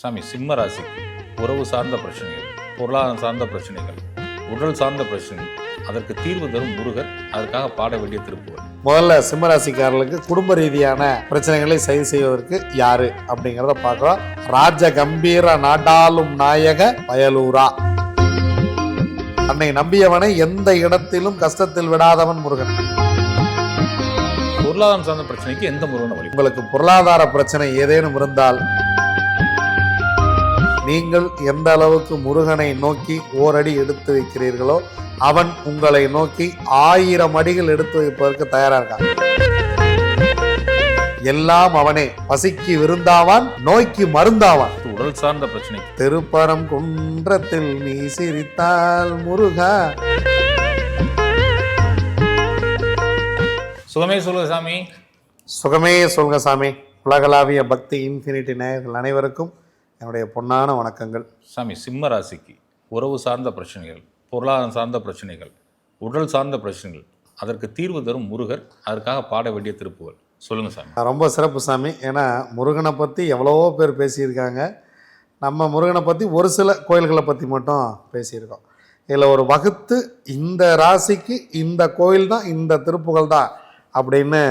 சாமி சிம்ம ராசிக்கு உறவு சார்ந்த பிரச்சனைகள் பொருளாதாரம் சார்ந்த பிரச்சனைகள் உடல் சார்ந்த பிரச்சனைகள் அதற்கு தீர்வு தரும் முருகர் அதற்காக பாட வேண்டிய திருப்புகள் முதல்ல சிம்மராசிக்காரர்களுக்கு குடும்ப ரீதியான பிரச்சனைகளை சரி செய்வதற்கு யாரு அப்படிங்கிறத பார்க்குறோம் ராஜ கம்பீர நாடாளும் நாயக வயலூரா. தன்னை நம்பியவனை எந்த இடத்திலும் கஷ்டத்தில் விடாதவன் முருகன். பொருளாதாரம் சார்ந்த பிரச்சனைக்கு எந்த முருகனை வழி? உங்களுக்கு பொருளாதார பிரச்சனை ஏதேனும் இருந்தால் நீங்கள் எந்த அளவுக்கு முருகனை நோக்கி ஓரடி எடுத்து வைக்கிறீர்களோ அவன் உங்களை நோக்கி ஆயிரம் அடிகள் எடுத்து வைப்பதற்கு தயாரா இருக்கான். எல்லாம் அவனே. பசிக்கு விருந்தாவான் நோய்க்கு மருந்தாவான். உடல் சார்ந்த பிரச்சனைக்கு திருப்பரம் குன்றத்தில் நீ சிரித்தால் முருகா. சுகமே சொல்லுங்க சாமி. சுகமே சொல்க சாமி. உலகளாவிய பக்தி இன்ஃபினிட்டி நேயர்கள் அனைவருக்கும் என்னுடைய பொன்னான வணக்கங்கள். சாமி சிம்ம ராசிக்கு உறவு சார்ந்த பிரச்சனைகள் பொருளாதாரம் சார்ந்த பிரச்சனைகள் உடல் சார்ந்த பிரச்சனைகள் அதற்கு தீர்வு தரும் முருகர் அதற்காக பாட வேண்டிய திருப்புகள் சொல்லுங்க சாமி. ரொம்ப சிறப்பு சாமி. ஏன்னா முருகனை பற்றி எவ்வளவோ பேர் பேசியிருக்காங்க. நம்ம முருகனை பற்றி ஒரு சில கோயில்களை பற்றி மட்டும் பேசியிருக்கோம். இதில் ஒரு வகுத்து இந்த ராசிக்கு இந்த கோயில் தான் இந்த திருப்புகள் தான் அப்படின்னு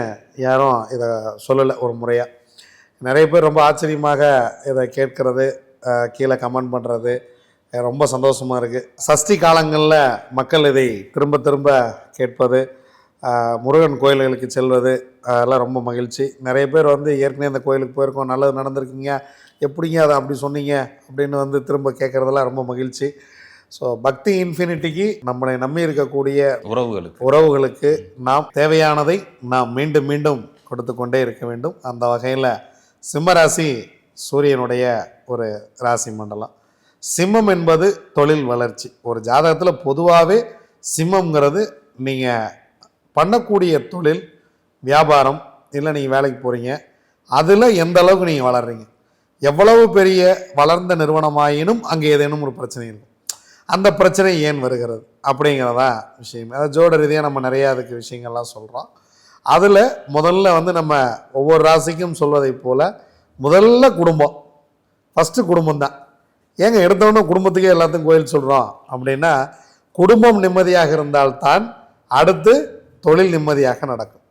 யாரும் இதை சொல்லலை ஒரு முறையாக நிறைய பேர் ரொம்ப ஆச்சரியமாக இதை கேட்கறது கீழே கமெண்ட் பண்ணுறது ரொம்ப சந்தோஷமாக இருக்குது சஷ்டி காலங்களில் மக்கள் இதை திரும்ப திரும்ப கேட்பது முருகன் கோயில்களுக்கு செல்வது அதெல்லாம் ரொம்ப மகிழ்ச்சி. நிறைய பேர் வந்து ஏற்கனவே அந்த கோயிலுக்கு போயிருக்கோம் நல்லது நடந்திருக்கீங்க எப்படிங்க அதை அப்படி சொன்னீங்க அப்படின்னு வந்து திரும்ப கேட்குறதெல்லாம் ரொம்ப மகிழ்ச்சி. ஸோ பக்தி இன்ஃபினிட்டிக்கு நம்மளை நம்பி இருக்கக்கூடிய உறவுகளுக்கு. உறவுகளுக்கு நாம் தேவையானதை நாம் மீண்டும் மீண்டும் கொடுத்து கொண்டே இருக்க வேண்டும். அந்த வகையில் சிம்மராசி சூரியனுடைய ஒரு ராசி மண்டலம். சிம்மம் என்பது தொழில் வளர்ச்சி. ஒரு ஜாதகத்தில் பொதுவாகவே சிம்மங்கிறது நீங்கள் பண்ணக்கூடிய தொழில் வியாபாரம் இல்லை நீங்கள் வேலைக்கு போகிறீங்க அதில் எந்த அளவுக்கு நீங்கள் வளர்றீங்க? எவ்வளவு பெரிய வளர்ந்த நிறுவனமாயினும் அங்கே ஏதேனும் ஒரு பிரச்சனை இருக்கும் அந்த பிரச்சனை ஏன் வருகிறது? அப்படிங்கிறதா விஷயம். அதாவது ஜோட ரீதியாக நம்ம நிறையா அதுக்கு விஷயங்கள்லாம் சொல்கிறோம் அதில் முதல்ல வந்து நம்ம ஒவ்வொரு ராசிக்கும் சொல்வதைப் போல் முதல்ல குடும்பம். ஃபஸ்ட்டு குடும்பம் தான் ஏங்க எடுத்தவொடனே குடும்பத்துக்கே எல்லாத்துக்கும் கோயில் சொல்கிறோம் அப்படின்னா குடும்பம் நிம்மதியாக இருந்தால்தான் அடுத்து தொழில் நிம்மதியாக நடக்கும்.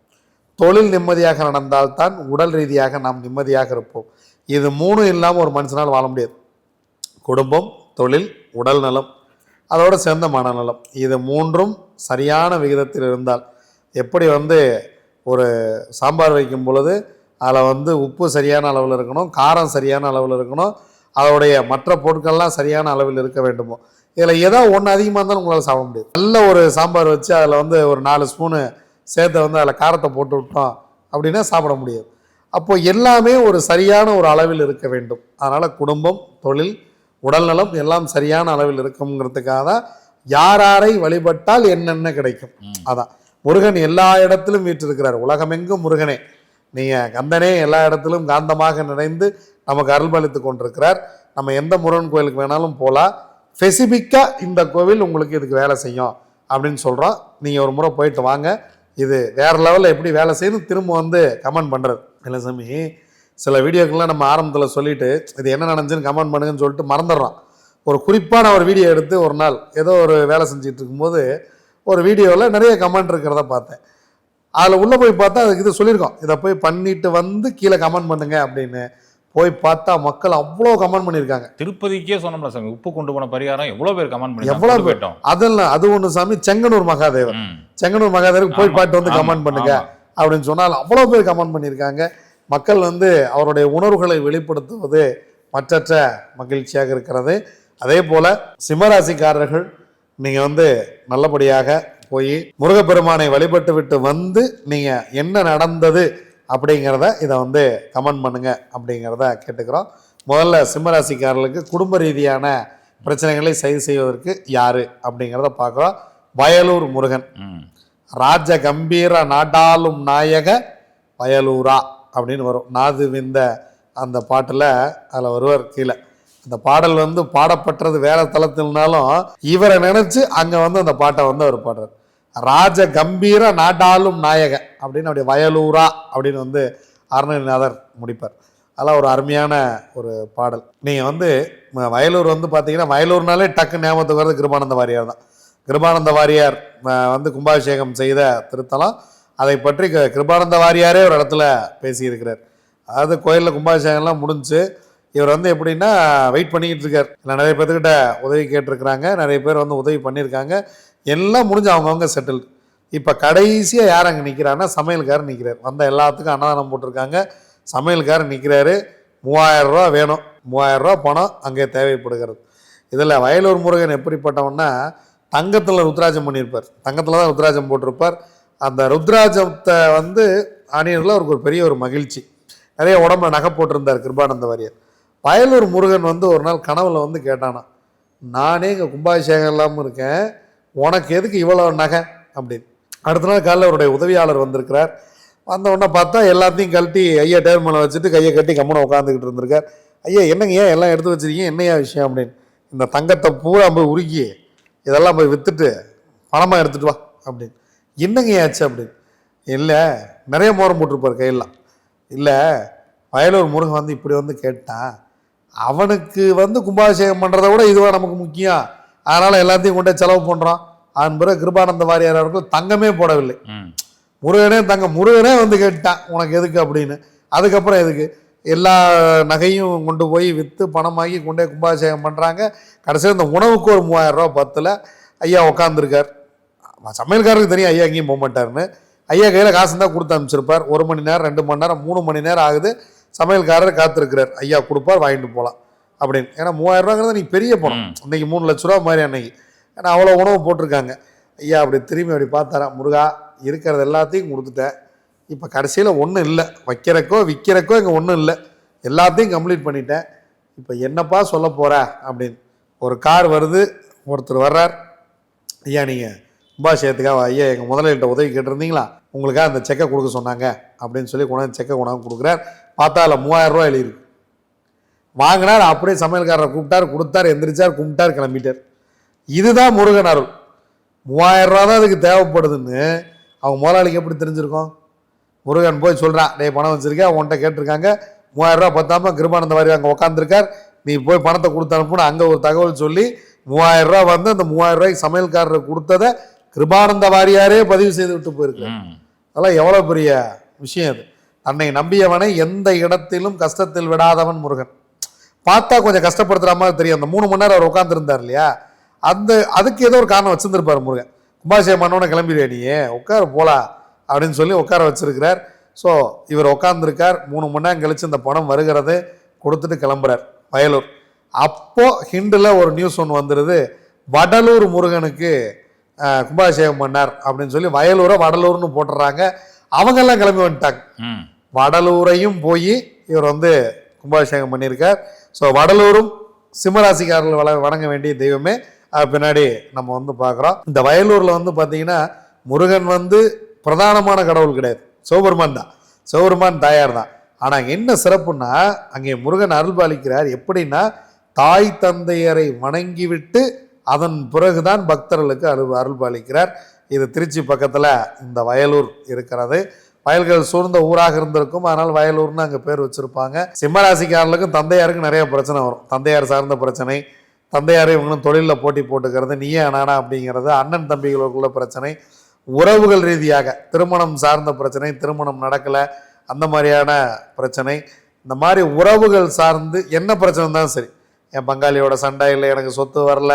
தொழில் நிம்மதியாக நடந்தால்தான் உடல் ரீதியாக நாம் நிம்மதியாக இருப்போம். இது மூணும் இல்லாமல் ஒரு மனுஷனால் வாழ முடியாது. குடும்பம் தொழில் உடல் நலம். அதோடு சேர்ந்த மனநலம். இது மூன்றும் சரியான விகிதத்தில் இருந்தால் எப்படி வந்து ஒரு சாம்பார் வைக்கும் பொழுது அதில் வந்து உப்பு சரியான அளவில் இருக்கணும் காரம் சரியான அளவில் இருக்கணும் அதோடைய மற்ற பொருட்கள்லாம் சரியான அளவில் இருக்க வேண்டுமோ. இதில் ஏதோ ஒன்று அதிகமாக இருந்தாலும் உங்களால் சாப்பிட முடியாது. நல்ல ஒரு சாம்பார் வச்சு அதில் வந்து ஒரு நாலு ஸ்பூனு சேர்த்து வந்து அதில் காரத்தை போட்டு விட்டோம் அப்படின்னா சாப்பிட முடியாது. அப்போ எல்லாமே ஒரு சரியான ஒரு அளவில் இருக்க வேண்டும். அதனால் குடும்பம் தொழில் உடல்நலம் எல்லாம் சரியான அளவில் இருக்குங்கிறதுக்காக தான் யார் யாரை வழிபட்டால் என்னென்ன கிடைக்கும். அதான். முருகன் எல்லா இடத்திலும் வீற்றிருக்கிறார். உலகமெங்கும் முருகனே. நீங்கள் கந்தனே எல்லா இடத்திலும் காந்தமாக நிறைந்து நமக்கு அருள்பளித்து கொண்டிருக்கிறார். நம்ம எந்த முருகன் கோயிலுக்கு வேணாலும் போகலாம் ஸ்பெசிஃபிக்காக இந்த கோவில் உங்களுக்கு இதுக்கு வேலை செய்யும் அப்படின்னு சொல்கிறோம் நீங்கள் ஒரு முறை போயிட்டு வாங்க. இது வேறு லெவலில் எப்படி வேலை செய்யணும் திரும்ப வந்து கமெண்ட் பண்ணுறது இல்லை சாமி சில வீடியோக்கெல்லாம் நம்ம ஆரம்பத்தில் சொல்லிவிட்டு இது என்ன நடந்துச்சுன்னு கமெண்ட் பண்ணுங்கன்னு சொல்லிட்டு மறந்துடுறோம். ஒரு குறிப்பான ஒரு வீடியோ எடுத்து ஒரு நாள் ஏதோ ஒரு வேலை செஞ்சுட்டு இருக்கும்போது ஒரு வீடியோவில் நிறைய கமெண்ட் இருக்கிறத பார்த்தேன். அதில் உள்ளே போய் பார்த்தா அதுக்கு இது சொல்லியிருக்கோம். இதை போய் பண்ணிட்டு வந்து கீழே கமெண்ட் பண்ணுங்க அப்படின்னு. போய் பார்த்தா மக்கள் அவ்வளோ கமெண்ட் பண்ணியிருக்காங்க. திருப்பதிக்கே சொன்னோம்ல சாமி உப்பு கொண்டு போன பரிகாரம் எவ்வளவு பேர் கமெண்ட் பண்ணி பேர்? போயிட்டோம். அதெல்லாம் அது ஒன்று சாமி செங்கனூர் மகாதேவர். ம். செங்கனூர் மகாதேவருக்கு போய் பாட்டு வந்து கமெண்ட் பண்ணுங்க. அப்படின்னு சொன்னால் அவ்வளோ பேர் கமெண்ட் பண்ணியிருக்காங்க. மக்கள் வந்து அவருடைய உணர்வுகளை வெளிப்படுத்துவது மற்றற்ற மகிழ்ச்சியாக இருக்கிறது. அதே போல் சிம்மராசிக்காரர்கள் நீங்கள் வந்து நல்லபடியாக போய் முருகப்பெருமானை வழிபட்டு விட்டு வந்து நீங்கள் என்ன நடந்தது அப்படிங்கிறத இதை வந்து கமெண்ட் பண்ணுங்க அப்படிங்கிறத கேட்டுக்கிறோம். முதல்ல சிம்மராசிக்காரர்களுக்கு குடும்ப ரீதியான பிரச்சனைகளை சரி செய்வதற்கு யாரு அப்படிங்கிறத பார்க்குறோம். வயலூர் முருகன். ராஜ கம்பீர நாடாளும் நாயக வயலூரா அப்படின்னு வரும். நாது விந்த அந்த பாட்டில் அதில் வருவார் கீழே. இந்த பாடல் வந்து பாடப்பட்டது வேற தளத்தில்னாலும் இவரை நினைச்சு அங்கே வந்து அந்த பாட்டை வந்து அவர் பாடுறார். ராஜ கம்பீர நாட்டாளும் நாயக அப்படின்னு அப்படி வயலூரா அப்படின்னு வந்து அருணகிரிநாதர் முடிப்பார். அதெல்லாம் ஒரு அருமையான ஒரு பாடல். நீங்கள் வந்து வயலூர் வந்து பார்த்தீங்கன்னா வயலூர்னாலே டக்கு ஞாபகத்துக்கு வர்றது கிருபானந்த வாரியார் தான். கிருபானந்த வாரியார் வந்து கும்பாபிஷேகம் செய்த திருத்தலம். அதை பற்றி க- கிருபானந்த வாரியாரே ஒரு இடத்துல பேசியிருக்கிறார். அதாவது கோயிலில் கும்பாபிஷேகம்லாம் முடிஞ்சு இவர் வந்து எப்படின்னா வெயிட் பண்ணிக்கிட்டு இருக்கார். இல்லை நிறைய பேர்த்துக்கிட்ட உதவி கேட்டிருக்கிறாங்க. நிறைய பேர் வந்து உதவி பண்ணியிருக்காங்க. எல்லாம் முடிஞ்சு அவங்கவுங்க செட்டில் இப்போ கடைசியாக யார் அங்கே நிற்கிறான்னா சமையல்காரர் நிற்கிறார் வந்த எல்லாத்துக்கும் அன்னதானம் போட்டிருக்காங்க. சமையல்காரர் நிற்கிறாரு மூவாயிரம் ரூபா வேணும். மூவாயிரரூவா பணம் அங்கே தேவைப்படுகிறது. இதில் வயலூர் முருகன் எப்படிப்பட்டவன்னா தங்கத்தில் ருத்ராஜம் பண்ணியிருப்பார். தங்கத்தில் தான் ருத்ராஜம் போட்டிருப்பார். அந்த ருத்ராஜத்தை வந்து அணியரில் அவருக்கு ஒரு பெரிய ஒரு மகிழ்ச்சி. நிறைய உடம்புல நகை போட்டிருந்தார் கிருபானந்த வாரியர். வயலூர் முருகன் வந்து ஒரு நாள் கனவுல வந்து கேட்டானா நானே இங்கே கும்பாபிஷேகம் இல்லாமல் இருக்கேன் உனக்கு எதுக்கு இவ்வளோ நகை? அப்படின்னு. அடுத்த நாள் காலையில் அவருடைய உதவியாளர் வந்திருக்கிறார். வந்த உடனே பார்த்தா எல்லாத்தையும் கழட்டி ஐயா டேர் மேலே வச்சுட்டு கையை கட்டி கம்மனை உட்காந்துக்கிட்டு இருந்திருக்கார். ஐயா என்னங்க ஏன் எல்லாம் எடுத்து வச்சிருக்கீங்க? என்னையா விஷயம்? அப்படின்னு. இந்த தங்கத்தை பூரா போய் உருக்கி இதெல்லாம் போய் விற்றுட்டு பணமாக எடுத்துட்டு வா அப்படின்னு. என்னங்க ஆச்சு? அப்படின்னு. இல்லை நிறைய மோரம் போட்டிருப்பார் கையெல்லாம் இல்லை வயலூர் முருகன் வந்து இப்படி வந்து கேட்டான் அவனுக்கு வந்து கும்பாபிஷேகம் பண்ணுறத விட இதுவா நமக்கு முக்கியம். அதனால் எல்லாத்தையும் கொண்டு செலவு பண்ணுறோம் அதன் பிறகு கிருபானந்த வாரியார் அவர்கள் தங்கமே போடவில்லை. முருகனே தங்க முருகனே வந்து கேட்டான் உனக்கு எதுக்கு? அப்படின்னு. அதுக்கப்புறம் எதுக்கு? எல்லா நகையும் கொண்டு போய் விற்று பணமாகி கொண்டு கும்பாபிஷேகம் பண்ணுறாங்க கடைசியில் இந்த உணவுக்கு ஒரு மூவாயிரம் ரூபா பத்தில் ஐயா உட்காந்துருக்கார் சமையல்காரருக்கு தெரியும் ஐயா எங்கேயும் போக மாட்டாருன்னு. ஐயா கையில் காசு தான் கொடுத்து அனுப்பிச்சிருப்பார். ஒரு மணி நேரம் ரெண்டு மணி நேரம் மூணு மணி நேரம் ஆகுது. சமையல்காரர் காத்திருக்கிறார். ஐயா கொடுப்பார் வாங்கிட்டு போகலாம் அப்படின்னு. ஏன்னா மூவாயிரம் ரூபாங்கிறது நீ பெரிய பணம். இன்னைக்கு மூணு லட்ச ரூபா மாதிரி அன்னைக்கு. ஏன்னா அவ்வளோ உணவு போட்டிருக்காங்க. ஐயா அப்படி திரும்பி அப்படி பார்த்தாரா? முருகா இருக்கிறது எல்லாத்தையும் கொடுத்துட்டேன். இப்போ கடைசியில் ஒன்றும் இல்லை. வைக்கிறக்கோ விற்கிறக்கோ இங்கே ஒன்றும் இல்லை. எல்லாத்தையும் கம்ப்ளீட் பண்ணிட்டேன். இப்போ என்னப்பா சொல்ல போற? அப்படின்னு. ஒரு கார் வருது. ஒருத்தர் வர்றார். ஐயா நீங்கள் கும்பாபிஷேகத்துக்காக ஐயா எங்கள் முதலாளிகிட்ட உதவி கேட்டிருந்தீங்களா? உங்களுக்காக அந்த செக்கை கொடுக்க சொன்னாங்க. அப்படின்னு சொல்லி கொண்டாந்து செக்கை கொண்டாந்து கொடுக்குறார். பார்த்தா அதில் மூவாயிரம் ரூபாய் எழுதியிருக்கு. வாங்கினார் அப்படியே சமையல்காரரை கூப்பிட்டார் கொடுத்தார் எந்திரிச்சார் கும்பிட்டார் கிளம்பிட்டார். இதுதான் முருகன் அருள். மூவாயிரம் ரூபா தான் அதுக்கு தேவைப்படுதுன்னு அவங்க முதலாளிக்கு எப்படி தெரிஞ்சிருக்கும்? முருகன் போய் சொல்கிறான் டேய் பணம் வச்சிருக்கேன் உன்கிட்ட கேட்டிருக்காங்க. மூவாயிரம் ரூபா பத்தாம கிருபானந்த வாரி அங்கே உட்காந்துருக்கார் நீ போய் பணத்தை கொடுத்து அனுப்புன்னு அங்கே ஒரு தகவல் சொல்லி மூவாயிரம் ரூபா வந்து அந்த மூவாயிரம் ரூபாய்க்கு சமையல்காரர் கொடுத்ததை கிருபானந்த வாரியாரே பதிவு செய்து விட்டு போயிருக்காரு ம். அதெல்லாம் எவ்வளோ பெரிய விஷயம் அது. தன்னை நம்பியவனை எந்த இடத்திலும் கஷ்டத்தில் விடாதவன் முருகன். பார்த்தா கொஞ்சம் கஷ்டப்படுத்துகிற மாதிரி தெரியும். அந்த மூணு மணி நேரம் அவர் உட்காந்துருந்தார் இல்லையா? அந்த அதுக்கு ஏதோ ஒரு காரணம் வச்சுருந்துருப்பார் முருகன். கும்பாபிஷேகம் பண்ணவன கிளம்பிடுவே நீ? உட்கார போகலாம் அப்படின்னு சொல்லி உட்கார வச்சிருக்கிறார். ஸோ இவர் உட்காந்துருக்கார் மூணு மணி நேரம் கழிச்சு இந்த பணம் வருகிறது. கொடுத்துட்டு கிளம்புறார் வயலூர். அப்போ ஹிண்டில் ஒரு நியூஸ் ஒன்று வந்துடுது வடலூர் முருகனுக்கு கும்பாபிஷேகம் பண்ணார் அப்படின்னு சொல்லி வயலூரை வடலூர்னு போட்டுறாங்க. அவங்கெல்லாம் கிளம்பி வந்துட்டாங்க. ம். வடலூரையும் போய் இவர் வந்து கும்பாபிஷேகம் பண்ணியிருக்கார். ஸோ வடலூரும் சிம்மராசிக்காரர்கள் வள வணங்க வேண்டிய தெய்வமே. அது பின்னாடி நம்ம வந்து பார்க்குறோம். இந்த வயலூரில் வந்து பார்த்தீங்கன்னா முருகன் வந்து பிரதானமான கடவுள் கிடையாது. சிவபெருமான் தான். சிவபெருமான் தாயார் தான். ஆனால் என்ன சிறப்புன்னா அங்கே முருகன் அருள்பாலிக்கிறார் எப்படின்னா தாய் தந்தையரை வணங்கிவிட்டு அதன் பிறகுதான் பக்தர்களுக்கு அருள் அருள்பாலிக்கிறார் இது திருச்சி பக்கத்தில் இந்த வயலூர் இருக்கிறது. வயல்கள் சூழ்ந்த ஊராக இருந்திருக்கும். அதனால் வயலூர்னு அங்கே பேர் வச்சுருப்பாங்க. சிம்மராசிக்காரர்களுக்கும் தந்தையாருக்கும் நிறைய பிரச்சனை வரும். தந்தையார் சார்ந்த பிரச்சனை தந்தையார் இவங்களும் தொழிலில் போட்டி போட்டுக்கிறது நீயே நானா அப்படிங்கிறது அண்ணன் தம்பிகளுக்குள்ள பிரச்சனை உறவுகள் ரீதியாக திருமணம் சார்ந்த பிரச்சனை திருமணம் நடக்கலை அந்த மாதிரியான பிரச்சனை. இந்த மாதிரி உறவுகள் சார்ந்து என்ன பிரச்சனை இருந்தாலும் சரி என் பங்காளியோட சண்டை இல்லை எனக்கு சொத்து வரல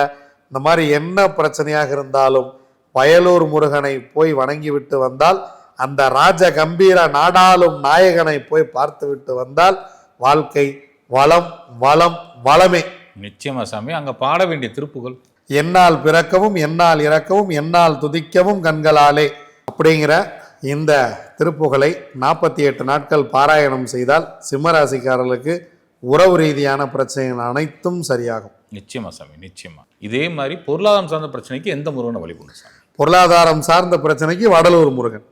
இந்த மாதிரி என்ன பிரச்சனையாக இருந்தாலும் வயலூர் முருகனை போய் வணங்கி விட்டு வந்தால் அந்த ராஜ கம்பீர நாடாளும் நாயகனை போய் பார்த்து விட்டு வந்தால் வாழ்க்கை வளம் வளம் வளமே. நிச்சயமா சாமி அங்க பாட வேண்டிய திருப்புகள். என்னால் பிறக்கவும் என்னால் இறக்கவும் என்னால் துதிக்கவும் கண்களாலே. அப்படிங்கிற இந்த திருப்புகழை நாற்பத்தி எட்டு நாட்கள் பாராயணம் செய்தால் சிம்மராசிக்காரர்களுக்கு உறவு ரீதியான பிரச்சனைகள் அனைத்தும் சரியாகும். நிச்சயமா சாமி நிச்சயமா. இதே மாதிரி பொருளாதாரம் சார்ந்த பிரச்சனைக்கு எந்த முருகனை வழிபடும் சாமி? பொருளாதாரம் சார்ந்த பிரச்சனைக்கு வடலூர் முருகன்.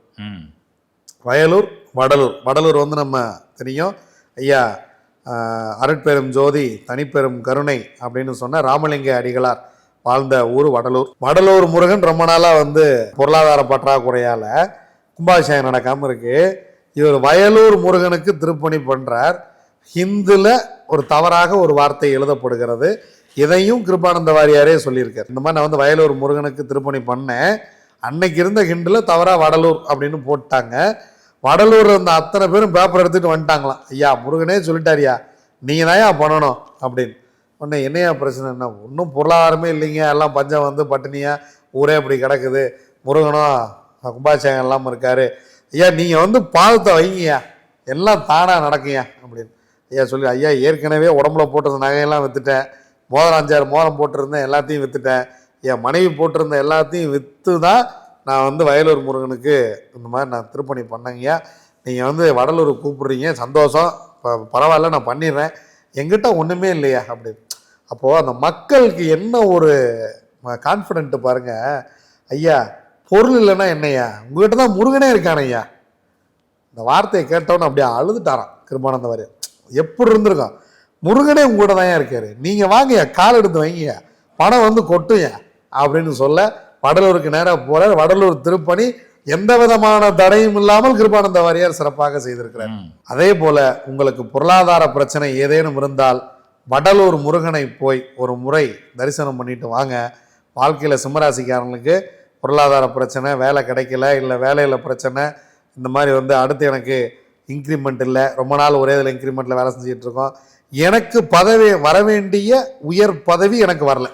வயலூர் வடலூர். வடலூர் வந்து நம்ம தெரியும். ஐயா அருட்பெரும் ஜோதி தனிப்பெரும் கருணை அப்படின்னு சொன்ன ராமலிங்க அடிகளார் வாழ்ந்த ஊர் வடலூர். வடலூர் முருகன் ரொம்ப நாளாக வந்து பொருளாதார பற்றாக்குறையால் கும்பாபிஷேகம் நடக்காமல் இருக்குது இவர் வயலூர் முருகனுக்கு திருப்பணி பண்ணுறார் ஹிந்துல ஒரு தவறாக ஒரு வார்த்தை எழுதப்படுகிறது. இதையும் கிருபானந்த வாரியாரே சொல்லியிருக்கார். இந்த மாதிரி நான் வந்து வயலூர் முருகனுக்கு திருப்பணி பண்ணேன். அன்னைக்கு இருந்த ஹிண்டில் தவறாக வடலூர் அப்படின்னு போட்டாங்க. வடலூரில் இருந்த அத்தனை பேரும் பேப்பர் எடுத்துகிட்டு வந்துட்டாங்களாம். ஐயா முருகனே சொல்லிட்டாரியா நீங்கள் தான் பண்ணணும் அப்படின்னு. உடனே என்னையா பிரச்சனைன்னா ஒன்றும் பொருளாதாரமே இல்லைங்க. எல்லாம் பஞ்சம் வந்து பட்டினியா? ஊரே இப்படி கிடக்குது. முருகனும் கும்பாபிஷேகம் இல்லாமல் இருக்காரு. ஐயா நீங்கள் வந்து பாதத்தை வைங்கய்யா. எல்லாம் தானாக நடக்குங்க அப்படின்னு. ஐயா சொல்லி ஐயா ஏற்கனவே உடம்புல போட்டிருந்த நகையெல்லாம் விற்றுட்டேன் மோதிரம் அஞ்சாறு மோதிரம் போட்டிருந்தேன் எல்லாத்தையும் விற்றுட்டேன் என் மனைவி போட்டிருந்த எல்லாத்தையும் விற்று தான் நான் வந்து வயலூர் முருகனுக்கு இந்த மாதிரி நான் திருப்பணி பண்ணேங்கய்யா நீங்கள் வந்து வடலூர் கூப்பிடுறீங்க சந்தோஷம். ப- பரவாயில்ல நான் பண்ணிடுறேன். எங்கிட்ட ஒன்றுமே இல்லையா? அப்படி. அப்போது அந்த மக்களுக்கு என்ன ஒரு கான்ஃபிடென்ட்டு பாருங்கள் ஐயா பொருள் இல்லைன்னா என்னய்யா? உங்ககிட்ட தான் முருகனே இருக்கான ஐயா இந்த வார்த்தையை கேட்டவொன்னு அப்படியே அழுதுட்டாரான் கிருபானந்த வாரியர் எப்படி இருந்திருக்கும்? முருகனே உங்கள்கிட்ட தான் இருக்காரு. நீங்கள் வாங்கய்யா கால் எடுத்து வைங்கய்யா. பணம் வந்து கொட்டுங்க அப்படின்னு சொல்ல வடலூருக்கு நேராக போகிறார் வடலூர் திருப்பணி எந்த விதமான தடையும் இல்லாமல் கிருபானந்த வாரியார் சிறப்பாக செய்திருக்கிறார். அதே போல உங்களுக்கு பொருளாதார பிரச்சனை ஏதேனும் இருந்தால் வடலூர் முருகனை போய் ஒரு முறை தரிசனம் பண்ணிட்டு வாங்க. வாழ்க்கையில் சிம்மராசிக்காரங்களுக்கு பொருளாதார பிரச்சனை வேலை கிடைக்கல இல்லை வேலையில் பிரச்சனை இந்த மாதிரி வந்து அடுத்து எனக்கு இன்க்ரிமெண்ட் இல்லை. ரொம்ப நாள் ஒரே இதில் இன்க்ரிமெண்ட்டில் வேலை செஞ்சுட்டு இருக்கோம். எனக்கு பதவி வர வேண்டிய உயர் பதவி எனக்கு வரல.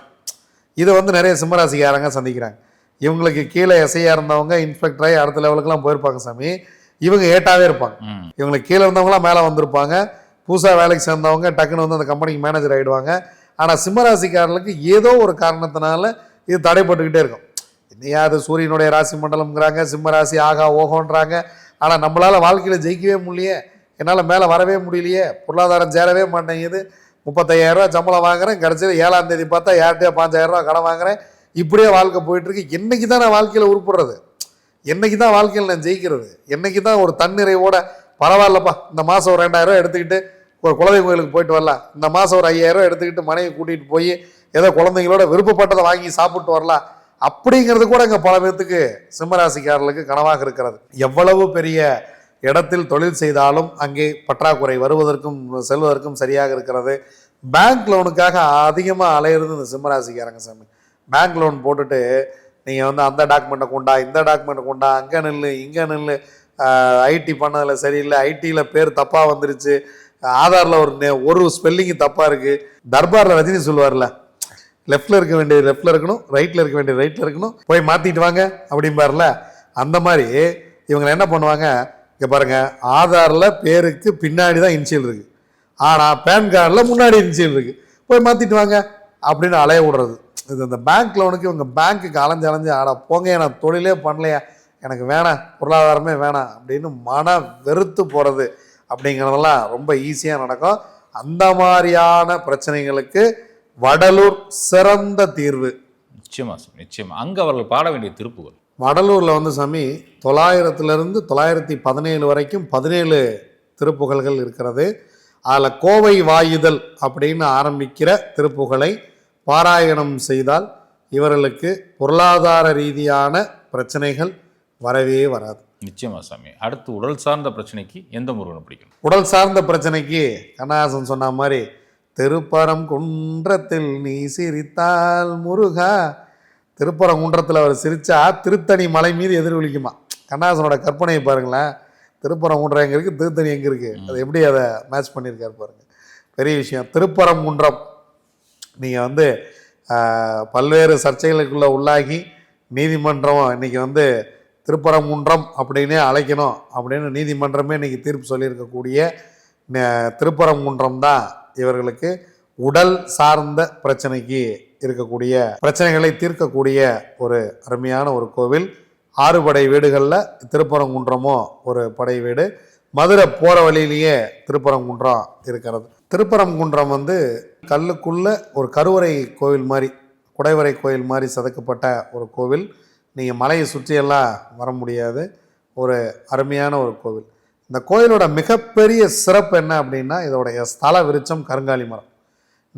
இதை வந்து நிறைய சிம்மராசிக்காரங்க சந்திக்கிறாங்க. இவங்களுக்கு கீழே எஸ்ஐயாக இருந்தவங்க இன்ஸ்பெக்டர் ஆகி அடுத்த லெவலுக்குலாம் போயிருப்பாங்க சாமி. இவங்க ஏட்டாவே இருப்பாங்க. இவங்களுக்கு கீழே இருந்தவங்களாம் மேலே வந்திருப்பாங்க. புதுசாக வேலைக்கு சேர்ந்தவங்க டக்குன்னு வந்து அந்த கம்பெனிக்கு மேனேஜர் ஆகிடுவாங்க ஆனால் சிம்மராசிக்காரர்களுக்கு ஏதோ ஒரு காரணத்தினால இது தடைப்பட்டுக்கிட்டே இருக்கும். என்னையா அது சூரியனுடைய ராசி மண்டலம்ங்கிறாங்க சிம்ம ராசி ஆகா ஓகோன்றாங்க ஆனால் நம்மளால் வாழ்க்கையில் ஜெயிக்கவே முடியலையே. என்னால் மேலே வரவே முடியலையே. பொருளாதாரம் சேரவே மாட்டேங்குது. முப்பத்தையாயிரரூவா சம்பளம் வாங்குறேன். கடைசியில் ஏழாம் தேதி பார்த்தா யார்கிட்டயோ பாஞ்சாயிரரூவா கடன் வாங்குறேன். இப்படியே வாழ்க்கை போயிட்டுருக்கு. இன்றைக்கி என்னைக்கு தான் நான் வாழ்க்கையில் உருப்படுறது? என்னைக்கு தான் வாழ்க்கையில் நான் ஜெயிக்கிறது? என்னைக்கு தான் ஒரு தன்னிறைவோட பரவாயில்லப்பா இந்த மாதம் ஒரு ரெண்டாயிரரூவா எடுத்துக்கிட்டு ஒரு குலதெய்வ கோயிலுக்கு போயிட்டு வரலாம். இந்த மாதம் ஒரு ஐயாயிரம் எடுத்துக்கிட்டு மனைவி கூட்டிகிட்டு போய் ஏதோ குழந்தைங்களோட விருப்பப்பட்டதை வாங்கி சாப்பிட்டு வரலாம். அப்படிங்கிறது கூட இங்கே பல பேர்த்துக்கு சிம்மராசிக்காரர்களுக்கு கனவாக இருக்கிறது. எவ்வளவு பெரிய இடத்தில் தொழில் செய்தாலும் அங்கே பற்றாக்குறை வருவதற்கும் செல்வதற்கும் சரியாக இருக்கிறது. பேங்க் லோனுக்காக அதிகமாக அலையிறது இந்த சிம்மராசிக்காரங்க சாமி. பேங்க் லோன் போட்டுட்டு நீங்கள் வந்து அந்த டாக்குமெண்ட்டை கொண்டா இந்த டாக்குமெண்ட்டை கொண்டா அங்கே நில்லு இங்கே நில்லு ஐடி பண்ணதில் சரியில்லை ஐடியில் பேர் தப்பாக வந்துருச்சு ஆதாரில் ஒரு நே- ஒரு ஸ்பெல்லிங்கு தப்பாக இருக்குது தர்பாரில் ரஜினி சொல்லுவார்ல லெஃப்டில் இருக்க வேண்டியது லெஃப்டில் இருக்கணும் ரைட்டில் இருக்க வேண்டியது ரைட்டில் இருக்கணும் போய் மாற்றிட்டு வாங்க அப்படிம்பார்ல. அந்த மாதிரி இவங்க என்ன பண்ணுவாங்க இங்கே பாருங்கள் ஆதாரில் பேருக்கு பின்னாடி தான் இன்சியல் இருக்குது ஆனால் பேன் கார்டில் முன்னாடி இன்சியல் இருக்குது போய் மாற்றிட்டு வாங்க அப்படின்னு அலைய விடுறது. இது இந்த பேங்க் லோனுக்கு இவங்க பேங்க்குக்கு அலைஞ்சு அலைஞ்சு ஆடா போங்க நான் தொழிலே பண்ணலையா. எனக்கு வேணாம் பொருளாதாரமே வேணாம் அப்படின்னு மன வெறுத்து போகிறது அப்படிங்கிறதெல்லாம் ரொம்ப ஈஸியாக நடக்கும். அந்த மாதிரியான பிரச்சனைகளுக்கு வடலூர் சிறந்த தீர்வு. நிச்சயமா நிச்சயமாக நிச்சயமா. அவர்கள் பாட வேண்டிய திருப்புகள். வடலூரில் வந்து சாமி தொள்ளாயிரத்துலேருந்து தொள்ளாயிரத்தி பதினேழு வரைக்கும் பதினேழு திருப்புகழ்கள் இருக்கிறது. அதில் கோவை வாயுதல் அப்படின்னு ஆரம்பிக்கிற திருப்புகழை பாராயணம் செய்தால் இவர்களுக்கு பொருளாதார ரீதியான பிரச்சனைகள் வரவே வராது. நிச்சயமா சாமி. அடுத்து உடல் சார்ந்த பிரச்சனைக்கு எந்த முருகனை பிடிக்கும்? உடல் சார்ந்த பிரச்சனைக்கு கண்ணாசன் சொன்ன மாதிரி திருப்பரம் குன்றத்தில் நீ சிரித்தால் முருகா திருப்பரங்குன்றத்தில் அவர் சிரிச்சா திருத்தணி மலை மீது எதிரொலிக்குமா கண்ணாசனோட கற்பனையை பாருங்களேன். திருப்பரங்குன்றம் எங்கே இருக்குது திருத்தணி எங்கே இருக்குது அது எப்படி அதை மேட்ச் பண்ணியிருக்காரு பாருங்க. பெரிய விஷயம். திருப்பரங்குன்றம். நீங்கள் வந்து பல்வேறு சர்ச்சைகளுக்குள்ள உள்ளாகி நீதிமன்றம் இன்னைக்கு வந்து திருப்பரங்குன்றம் அப்படின்னே அழைக்கணும் அப்படின்னு நீதிமன்றமே இன்னைக்கு தீர்ப்பு சொல்லியிருக்கக்கூடிய திருப்பரங்குன்றம் தான் இவர்களுக்கு உடல் சார்ந்த பிரச்சனைக்கு இருக்கக்கூடிய பிரச்சனைகளை தீர்க்கக்கூடிய ஒரு அருமையான ஒரு கோவில். ஆறு படை வீடுகளில் திருப்பரங்குன்றமும் ஒரு படை வீடு. மதுரை போகிற வழியிலேயே திருப்பரங்குன்றம் இருக்கிறது. திருப்பரங்குன்றம் வந்து கல்லுக்குள்ளே ஒரு கருவறை கோவில் மாதிரி குடைவரை கோயில் மாதிரி செதுக்கப்பட்ட ஒரு கோவில். நீங்கள் மலையை சுற்றியெல்லாம் வர முடியாது. ஒரு அருமையான ஒரு கோவில். இந்த கோயிலோட மிகப்பெரிய சிறப்பு என்ன அப்படின்னா இதோடைய ஸ்தல விருச்சம் கருங்காலி மரம்.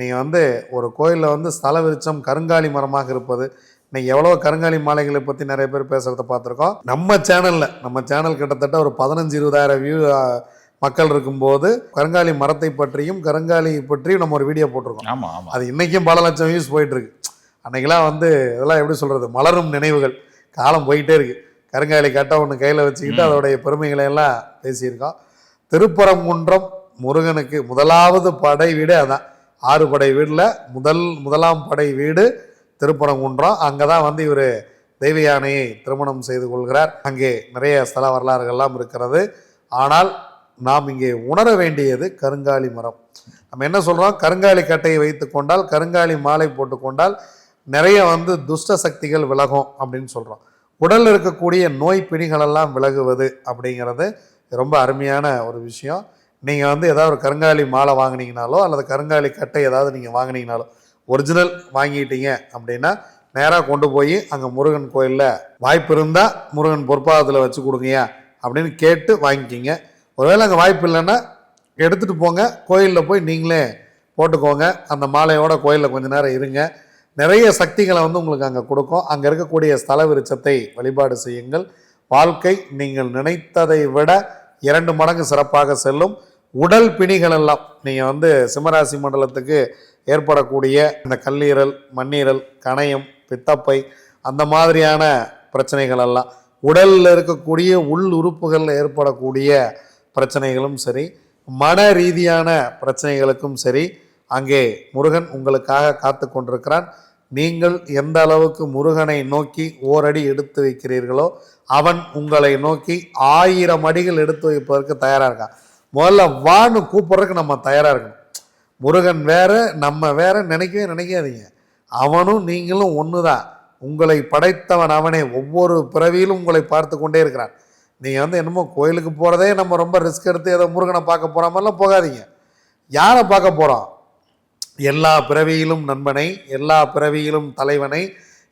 நீங்கள் வந்து ஒரு கோயிலில் வந்து ஸ்தல விருட்சம் கருங்காலி மரமாக இருப்பது இன்னைக்கு எவ்வளோ கருங்காலி மாலைகளை பற்றி நிறைய பேர் பேசுகிறத பார்த்துருக்கோம். நம்ம சேனலில் நம்ம சேனல் கிட்டத்தட்ட ஒரு பதினஞ்சு இருபதாயிரம் வியூ மக்கள் இருக்கும்போது கருங்காலி மரத்தை பற்றியும் கருங்காலி பற்றியும் நம்ம ஒரு வீடியோ போட்டிருக்கோம். ஆமா ஆமா. அது இன்னைக்கும் பல லட்சம் வியூஸ் போயிட்டு இருக்கு அன்னைக்கெல்லாம் வந்து இதெல்லாம் எப்படி சொல்றது? மலரும் நினைவுகள். காலம் போயிட்டே இருக்கு. கருங்காலி கட்டை ஒன்று கையில் வச்சுக்கிட்டு. அதோடைய பெருமைகளை எல்லாம் பேசியிருக்கோம். திருப்பரங்குன்றம் முருகனுக்கு முதலாவது படை வீடு அதான். ஆறு படை வீடில் முதல் முதலாம் படை வீடு திருப்பரங்குன்றம். அங்கே தான் வந்து இவர் தெய்வ யானையை திருமணம் செய்து கொள்கிறார். அங்கே நிறைய ஸ்தல வரலாறுகள்லாம் இருக்கிறது. ஆனால் நாம் இங்கே உணர வேண்டியது கருங்காலி மரம். நம்ம என்ன சொல்கிறோம் கருங்காலி கட்டையை வைத்து கொண்டால் கருங்காலி மாலை போட்டுக்கொண்டால் நிறைய வந்து துஷ்ட சக்திகள் விலகும் அப்படின்னு சொல்கிறோம் உடலில் இருக்கக்கூடிய நோய் பிணிகளெல்லாம் விலகுவது அப்படிங்கிறது ரொம்ப அருமையான ஒரு விஷயம். நீங்கள் வந்து ஏதாவது ஒரு கருங்காலி மாலை வாங்கினீங்கனாலோ அல்லது கருங்காலி கட்டை ஏதாவது நீங்கள் வாங்கினீங்கனாலோ ஒரிஜினல் வாங்கிட்டீங்க அப்படின்னா நேராக கொண்டு போய் அங்கே முருகன் கோயிலில் வாய்ப்பு இருந்தால் முருகன் பொற்பாதத்தில் வச்சு கொடுங்கயா அப்படின்னு கேட்டு வாங்கிக்கிங்க. ஒருவேளை அங்கே வாய்ப்பு இல்லைன்னா எடுத்துகிட்டு போங்க. கோயிலில் போய் நீங்களே போட்டுக்கோங்க. அந்த மாலையோட கோயிலில் கொஞ்ச நேரம் இருங்க. நிறைய சக்திகளை வந்து உங்களுக்கு அங்கே கொடுக்கும். அங்கே இருக்கக்கூடிய ஸ்தல விருச்சத்தை வழிபாடு செய்யுங்கள். வாழ்க்கை நீங்கள் நினைத்ததை விட இரண்டு மடங்கு சிறப்பாக செல்லும். உடல் பிணிகள் எல்லாம் நீங்கள் வந்து சிம்மராசி மண்டலத்துக்கு ஏற்படக்கூடிய இந்த கல்லீரல் மண்ணீரல் கணையம் பித்தப்பை அந்த மாதிரியான பிரச்சனைகள் எல்லாம் உடலில் இருக்கக்கூடிய உள் உறுப்புகளில் ஏற்படக்கூடிய பிரச்சனைகளும் சரி மன ரீதியான பிரச்சனைகளுக்கும் சரி அங்கே முருகன் உங்களுக்காக காத்து கொண்டிருக்கிறான் நீங்கள் எந்த அளவுக்கு முருகனை நோக்கி ஓரடி எடுத்து வைக்கிறீர்களோ அவன் உங்களை நோக்கி ஆயிரம் அடிகள் எடுத்து வைப்பதற்கு தயாராக இருக்கான் முதல்ல வான்னு கூப்பிட்றதுக்கு நம்ம தயாராக இருக்கணும். முருகன் வேற நம்ம வேற நினைக்கவே நினைக்காதீங்க. அவனும் நீங்களும் ஒன்று தான் உங்களை படைத்தவன் அவனே. ஒவ்வொரு பிறவியிலும் உங்களை பார்த்து கொண்டே இருக்கிறான். நீங்கள் வந்து என்னமோ கோயிலுக்கு போகிறதே நம்ம ரொம்ப ரிஸ்க் எடுத்து ஏதோ முருகனை பார்க்க போகிற மாதிரிலாம் போகாதீங்க. யாரை பார்க்க போகிறோம் எல்லா பிறவியிலும் நண்பனை எல்லா பிறவியிலும் தலைவனை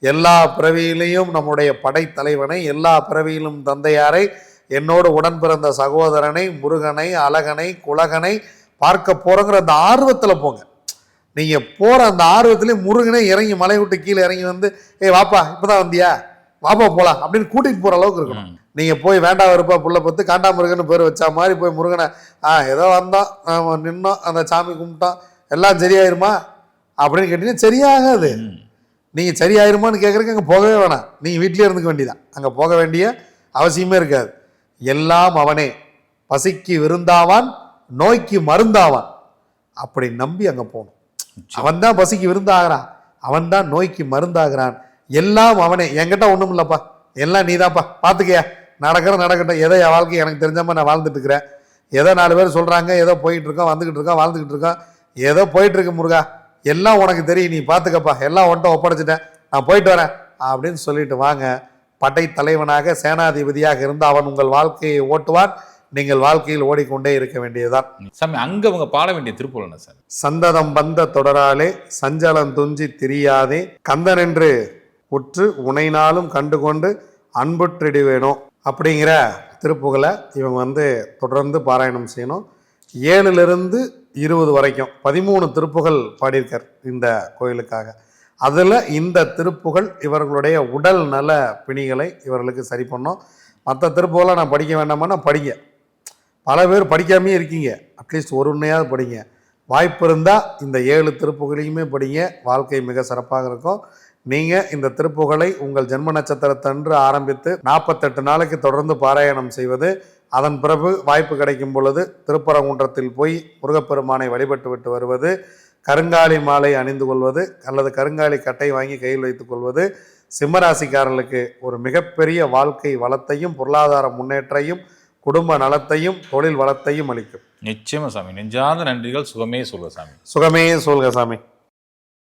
எல்லா பிறவியிலையும் நம்முடைய படைத்தலைவனை எல்லா பிறவியிலும் தந்தையாரை என்னோடு உடன் பிறந்த சகோதரனை முருகனை அழகனை குலகனை பார்க்க போகிறோங்கிற அந்த ஆர்வத்தில் போங்க. நீங்கள் போகிற அந்த ஆர்வத்திலே முருகனே இறங்கி மலை விட்டு கீழே இறங்கி வந்து ஏய் வாப்பா இப்பதான் வந்தியா? வாப்பா போகலாம் அப்படின்னு கூட்டிகிட்டு போகிற அளவுக்கு இருக்கணும். நீங்கள் போய் வேண்டா வெறுப்பா புள்ள பத்து காண்டாமுருகன் பேர் வச்சா மாதிரி போய் முருகனை ஆ ஏதோ வந்தோம் நின்னோம் அந்த சாமி கும்பிட்டோம் எல்லாம் சரியாயிருமா? அப்படின்னு கேட்டீங்கன்னா சரியாகாது. நீங்கள் சரியாயிருமான்னு கேட்குறதுக்கு அங்கே போகவே வேணாம். நீங்கள் வீட்டிலே இருந்துக்க வேண்டியதான் அங்கே போக வேண்டிய அவசியமே இருக்காது. எல்லாம் அவனே. பசிக்கு விருந்தாவான் நோய்க்கு மருந்தாவான். அப்படி நம்பி அங்கே போகணும். அவன் தான் பசிக்கு விருந்தாகிறான். அவன் தான் நோய்க்கு மருந்தாகிறான். எல்லாம் அவனே. என்கிட்ட ஒன்றும் இல்லைப்பா. எல்லாம் நீதான்ப்பா. பார்த்துக்கயா நடக்கிற நடக்கட்டும். எதோ என் வாழ்க்கை எனக்கு தெரிஞ்ச மாதிரி நான் வாழ்ந்துட்டு இருக்கிறேன். ஏதோ நாலு பேர் சொல்கிறாங்க ஏதோ போயிட்டு இருக்கோம் வந்துக்கிட்டு இருக்கோம் வாழ்ந்துக்கிட்டு இருக்கோம். ஏதோ போயிட்டு இருக்கு முருகா. எல்லாம் உனக்கு தெரியும். நீ பார்த்துக்கப்பா எல்லாம் உன்ட்ட ஒப்படைச்சிட்டேன். நான் போயிட்டு வரேன். அப்படின்னு சொல்லிட்டு வாங்க. படை தலைவனாக சேனாதிபதியாக இருந்து அவன் உங்கள் வாழ்க்கையை ஓட்டுவான். நீங்கள் வாழ்க்கையில் ஓடிக்கொண்டே இருக்க வேண்டியதுதான். சாமி அங்க அவங்க பாட வேண்டிய திருப்பூர் சார் சந்ததம் வந்த தொடராலே சஞ்சலம் துஞ்சி திரியாதே கந்தனென்று உற்று உனைனாலும் கண்டுகொண்டு அன்புற்றிடுவேனோ அப்படிங்கிற திருப்புகளை இவங்க வந்து தொடர்ந்து பாராயணம் செய்யணும். ஏழுலேருந்து இருபது வரைக்கும் பதிமூணு திருப்புகள் பாடியிருக்கார் இந்த கோயிலுக்காக. அதில் இந்த திருப்புகள் இவர்களுடைய உடல் நல பிணிகளை இவர்களுக்கு சரி பண்ணும். மற்ற திருப்புகளை நான் படிக்க வேண்டாமான்னா படிங்க. பல பேர் படிக்காமே இருக்கீங்க. அட்லீஸ்ட் ஒரு உண்மையாவது படிங்க. வாய்ப்பு இருந்தால் இந்த ஏழு திருப்புகளையுமே படிங்க. வாழ்க்கை மிக சிறப்பாக இருக்கும். நீங்கள் இந்த திருப்புகளை உங்கள் ஜென்ம நட்சத்திரத்தன்று ஆரம்பித்து நாற்பத்தெட்டு நாளைக்கு தொடர்ந்து பாராயணம் செய்வது அதன் பிறகு வாய்ப்பு கிடைக்கும் பொழுது திருப்பரங்குன்றத்தில் போய் முருகப்பெருமானை வழிபட்டு விட்டு வருவது கருங்காலி மாலை அணிந்து கொள்வது அல்லது கருங்காலி கட்டை வாங்கி கையில் வைத்துக் கொள்வது சிம்மராசிக்காரர்களுக்கு ஒரு மிகப்பெரிய வாழ்க்கை வளத்தையும் பொருளாதார முன்னேற்றையும் குடும்ப நலத்தையும் தொழில் வளத்தையும் அளிக்கும். நிச்சயமா சாமி. நெஞ்சார்ந்த நன்றிகள். சுகமே சொல்லுங்க சாமி. சுகமே சொல்க சாமி.